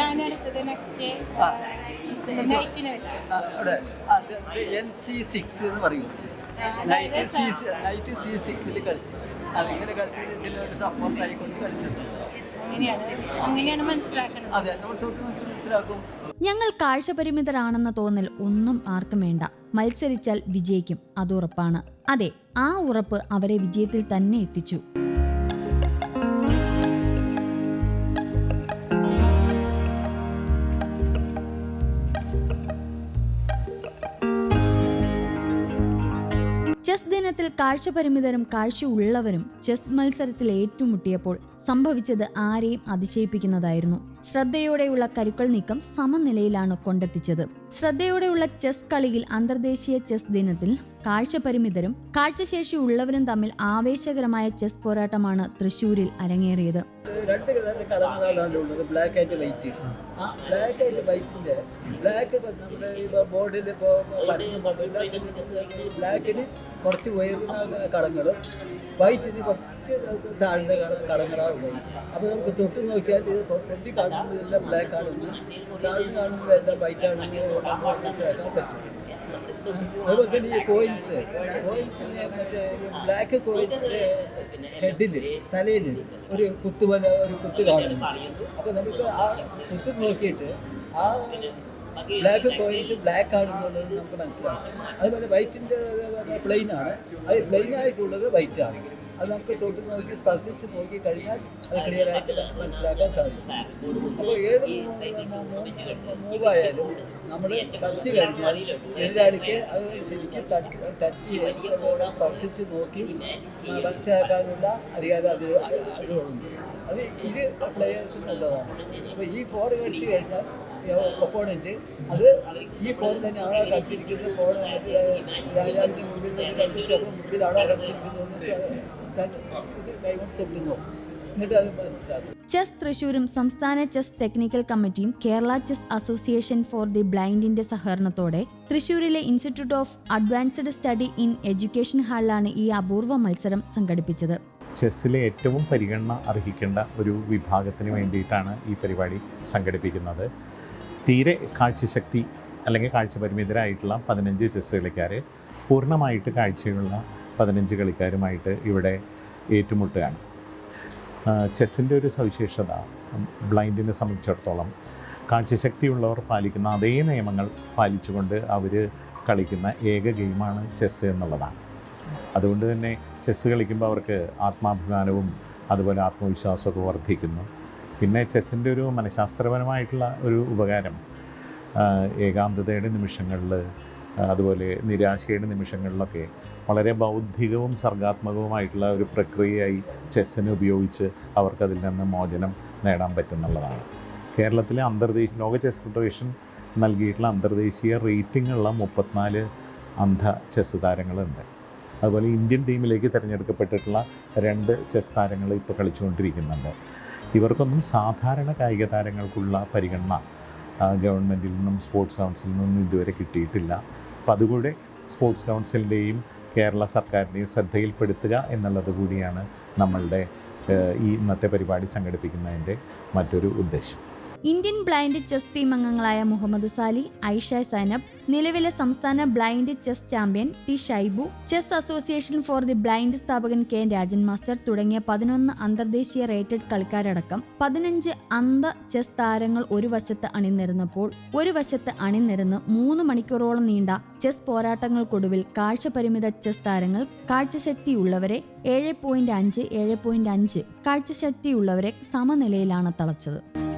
ഞാൻ അടുത്തത് നെക്സ്റ്റ് നൈറ്റിന് വെച്ചു. അവിടെ അത് എൻ സി സിക്സ് എന്ന് പറയും. ആ, നൈറ്റ് അതായത് സി നൈറ്റ് സി സിക്സിൽ കളിച്ചു. അതിങ്ങനെ കളിച്ചത് ഇതിനൊരു സപ്പോർട്ട് കൊണ്ട് കളിച്ചത് അങ്ങനെയാണ്. മനസ്സിലാക്കുന്നത് അതെ നമ്മൾ തൊട്ട് നോക്കി മനസ്സിലാക്കും. ഞങ്ങൾ കാഴ്ചപരിമിതരാണെന്ന തോന്നൽ ഒന്നും ആർക്കും വേണ്ട. മത്സരിച്ചാൽ വിജയിക്കും അത് ഉറപ്പാണ്. അതെ ആ ഉറപ്പ് അവരെ വിജയത്തിൽ തന്നെ എത്തിച്ചു. ചെസ് ദിനത്തിൽ കാഴ്ചപരിമിതരും കാഴ്ചയുള്ളവരും ചെസ് മത്സരത്തിൽ ഏറ്റുമുട്ടിയപ്പോൾ സംഭവിച്ചത് ആരെയും അതിശയിപ്പിക്കുന്നതായിരുന്നു. ശ്രദ്ധയോടെയുള്ള കരുക്കൾ നീക്കം സമനിലയിലാണ് കൊണ്ടെത്തിച്ചത്. ശ്രദ്ധയോടെയുള്ള ചെസ് കളിയിൽ അന്തർദേശീയ ചെസ് ദിനത്തിൽ കാഴ്ചപരിമിതരും കാഴ്ചശേഷി ഉള്ളവരും തമ്മിൽ ആവേശകരമായ ചെസ് പോരാട്ടമാണ് തൃശൂരിൽ അരങ്ങേറിയത്. രണ്ട് ബ്ലാക്ക് ആൻഡ് വൈറ്റ് ആ ബ്ലാക്ക് ആൻഡ് വൈറ്റിന്റെ ബ്ലാക്ക് നമ്മുടെ ബോർഡിൽ ഇപ്പോൾ ബ്ലാക്കിന് കുറച്ച് ഉയർന്ന കടങ്ങളും. വൈറ്റിന് കുറച്ച് താഴ്ന്ന കടങ്ങളാണ് അപ്പോൾ നമുക്ക് തൊട്ട് നോക്കിയാൽ ഇത് പൊട്ടി കാണുന്നതെല്ലാം ബ്ലാക്ക് ആണെന്നും താഴ്ന്ന് കാണുന്നതെല്ലാം വൈറ്റ് ആണെന്ന് മനസ്സിലാക്കാൻ പറ്റും. അതുപോലെ തന്നെ ഈ കോയിൻസ് കോയിൻസിന് മറ്റേ ബ്ലാക്ക് കോയിൻസിന്റെ ഹെഡിൽ തലയിൽ ഒരു കുത്ത് പോലെ ഒരു കുത്ത് കാണുന്നു അപ്പോൾ നമുക്ക് ആ കുത്ത് നോക്കിയിട്ട് ആ ബ്ലാക്ക് കോയിൻസ് ബ്ലാക്ക് ആണെന്നുള്ളത് നമുക്ക് മനസ്സിലാക്കാം. അതുപോലെ വൈറ്റിന്റെ പ്ലെയിൻ ആണ്. അത് പ്ലെയിൻ ആയിട്ടുള്ളത് വൈറ്റ് ആണ്. അത് നമുക്ക് തൊട്ട് നോക്കി സ്പർശിച്ച് നോക്കി കഴിഞ്ഞാൽ അത് ക്ലിയർ ആയിട്ട് മനസ്സിലാക്കാൻ സാധിക്കും. അപ്പോൾ ഏത് മൂവ് ആയാലും നമ്മൾ ടച്ച് കഴിഞ്ഞാൽ എതിരാളിക്ക് അത് ശരിക്കും ടച്ച് ചെയ്ത് സ്പർശിച്ച് നോക്കി മനസ്സിലാക്കാനുള്ള അധികാരം അത് അതിലുണ്ട് അത് ഇരു പ്ലെയേഴ്സിനുള്ളതാണ് അപ്പോൾ ഈ ഫോർ കളിച്ച് കഴിഞ്ഞാൽ ഒപ്പോണന്റ് അത് ഈ ഫോൺ തന്നെയാണോ കളിച്ചിരിക്കുന്നത് ഫോൺ രാജാവിന്റെ മുമ്പിൽ നിന്ന് രണ്ട് സ്റ്റെപ്പ് മുമ്പിലാണോ കളിച്ചിരിക്കുന്നത് ഇത് കൈകൊണ്ട് ചെല്ലുന്നു എന്നിട്ട് അത് മനസ്സിലാക്കും ചെസ് തൃശൂരും സംസ്ഥാന ചെസ് ടെക്നിക്കൽ കമ്മിറ്റിയും Kerala chess association for the ബ്ലൈൻഡിന്റെ സഹകരണത്തോടെ തൃശൂരിലെ institute of advanced study in education ഹാളിലാണ് ഈ അപൂർവ മത്സരം സംഘടിപ്പിച്ചത്. ചെസ്സിലെ ഏറ്റവും പരിഗണന അർഹിക്കേണ്ട ഒരു വിഭാഗത്തിന് വേണ്ടിയിട്ടാണ് ഈ പരിപാടി സംഘടിപ്പിക്കുന്നത്. തീരെ കാഴ്ചശക്തി അല്ലെങ്കിൽ കാഴ്ചപരിമിതരായിട്ടുള്ള പതിനഞ്ച് ചെസ് കളിക്കാർ പൂർണമായിട്ട് കാഴ്ചയുള്ള പതിനഞ്ച് കളിക്കാരുമായിട്ട് ഇവിടെ ഏറ്റുമുട്ടുകയാണ്. ചെസ്സിന്റെ ഒരു സവിശേഷത ബ്ലൈൻഡിനെ സംബന്ധിച്ചിടത്തോളം കാഴ്ചശക്തിയുള്ളവർ പാലിക്കുന്ന അതേ നിയമങ്ങൾ പാലിച്ചുകൊണ്ട് അവർ കളിക്കുന്ന ഏക ഗെയിമാണ് ചെസ്സ് എന്നുള്ളതാണ്. അതുകൊണ്ട് തന്നെ ചെസ്സ് കളിക്കുമ്പോൾ അവർക്ക് ആത്മാഭിമാനവും അതുപോലെ ആത്മവിശ്വാസമൊക്കെ വർദ്ധിക്കുന്നു. പിന്നെ ചെസ്സിന്റെ ഒരു മനഃശാസ്ത്രപരമായിട്ടുള്ള ഒരു ഉപകാരം ഏകാന്തതയുടെ നിമിഷങ്ങളിൽ അതുപോലെ നിരാശയുടെ നിമിഷങ്ങളിലൊക്കെ വളരെ ബൗദ്ധികവും സർഗാത്മകവുമായിട്ടുള്ള ഒരു പ്രക്രിയയായി ചെസ്സിനെ ഉപയോഗിച്ച് അവർക്കതിൽ നിന്ന് മോചനം നേടാൻ പറ്റുന്നുള്ളതാണ്. കേരളത്തിലെ അന്തർദേശീയ ലോക ചെസ് ഫെഡറേഷൻ നൽകിയിട്ടുള്ള അന്തർദേശീയ റേറ്റിംഗ് ഉള്ള മുപ്പത്തിനാല് അന്ധ ചെസ് താരങ്ങളുണ്ട്. അതുപോലെ ഇന്ത്യൻ ടീമിലേക്ക് തിരഞ്ഞെടുക്കപ്പെട്ടിട്ടുള്ള രണ്ട് ചെസ് താരങ്ങൾ ഇപ്പോൾ കളിച്ചുകൊണ്ടിരിക്കുന്നുണ്ട്. ഇവർക്കൊന്നും സാധാരണ കായിക താരങ്ങൾക്കുള്ള പരിഗണന ഗവൺമെന്റിൽ നിന്നും സ്പോർട്സ് കൗൺസിലിൽ നിന്നും ഇതുവരെ കിട്ടിയിട്ടില്ല. അപ്പോൾ അതുകൂടെ സ്പോർട്സ് കൗൺസിലിന്റെയും കേരള സർക്കാരിന്റെയും ശ്രദ്ധയിൽപ്പെടുത്തുക എന്നുള്ളത് കൂടിയാണ് നമ്മളുടെ ഈ ഇന്നത്തെ പരിപാടി സംഘടിപ്പിക്കുന്നതിന്റെ മറ്റൊരു ഉദ്ദേശം. ഇന്ത്യൻ ബ്ലൈൻഡ് ചെസ് ടീം അംഗങ്ങളായ മുഹമ്മദ് സാലി ഐഷ സൈനബ് നിലവിലെ സംസ്ഥാന blind chess champion T Shaibu chess association for the blind സ്ഥാപകൻ കെ രാജൻ മാസ്റ്റർ തുടങ്ങിയ പതിനൊന്ന് അന്തർദേശീയ റേറ്റഡ് കളിക്കാരടക്കം പതിനഞ്ച് അന്ധ ചെസ് താരങ്ങൾ ഒരു വശത്ത് അണിനിരുന്നപ്പോൾ ഒരു വശത്ത് അണിനിരുന്ന് മൂന്ന് മണിക്കൂറോളം നീണ്ട ചെസ് പോരാട്ടങ്ങൾക്കൊടുവിൽ കാഴ്ചപരിമിത ചെസ് താരങ്ങൾ കാഴ്ചശക്തിയുള്ളവരെ ഏഴ് പോയിന്റ് അഞ്ച് ഏഴ് പോയിന്റ് അഞ്ച് കാഴ്ചശക്തിയുള്ളവരെ സമനിലയിലാണ് തളച്ചത്.